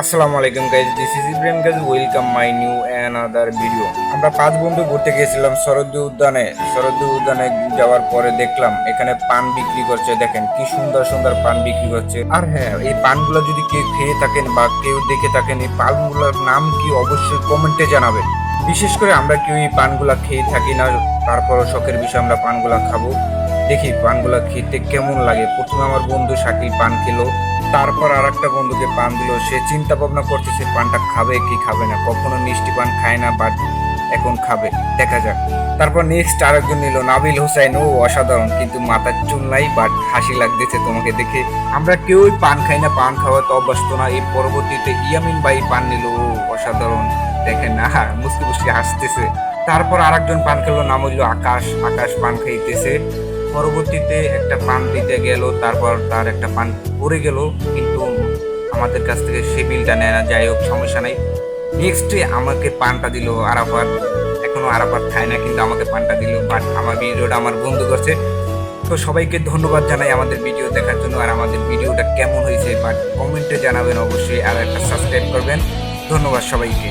আসসালামু আলাইকুম guys this is Ibrahim guys welcome my new another video আমরা পাঁচ বন্ধু ঘুরতে গিয়েছিলাম শরদ্দু উদ্যানে। শরদ্দু উদ্যানে যাওয়ার পরে দেখলাম এখানে পান বিক্রি করছে, দেখেন কি সুন্দর সুন্দর পান বিক্রি করছে। আর হ্যাঁ এই পানগুলো যদি কেউ খেয়ে থাকেন বা কেউ দেখে থাকেন, এই পানগুলোর নাম কি অবশ্যই কমেন্টে জানাবেন। বিশেষ করে আমরা কেউ এই পানগুলা খেয়ে থাকি না, তারপরও শখের বিষয়ে আমরা পানগুলা খাব। দেখি পানগুলা খেতে কেমন লাগে। প্রথমে আমার বন্ধু শাকিল পান খেলো। তারপর আর একটা বন্ধুকে পান দিল। সে চিন্তা ভাবনা করতেছে পানটা খাবে কি খাবে না। কখনো মিষ্টি পান খায় না বাট এখন খাবে। দেখা যাক। তারপর নেক্সট আরেকজন নিল, নাবিল হোসেন। ও অসাধারণ, কিন্তু মাথার চুল নাই বাট হাসি লাগতেছে তোমাকে দেখে। আমরা কেউই পান খাই না, পান খাওয়াতে অভ্যস্ত না। এই পরবর্তীতে ইয়ামিন ভাই পান নিল, ও অসাধারণ। দেখেন না মুসকি মুসকি হাসতেছে। তারপর আরেকজন পান খেলো, নাম হইল আকাশ। আকাশ পান খাইতেছে। পরবর্তীতে একটা পান দিতে গেল, তারপর তার একটা পান পড়ে গেল, কিন্তু আমাদের কাছ থেকে সে বিলটা নেয় না, যাই হোক, সমস্যা নাই। নেক্সটে আমাকে পানটা দিল আরাফাত। এখনও আরাফাত খায় না, কিন্তু আমাকে পানটা দিল বাট আমার ভিডিওটা আমার বন্ধু করছে। তো সবাইকে ধন্যবাদ জানাই আমাদের ভিডিও দেখার জন্য আর আমাদের ভিডিওটা কেমন হয়েছে বাট কমেন্টে জানাবেন অবশ্যই, আর একটা সাবস্ক্রাইব করবেন। ধন্যবাদ সবাইকে।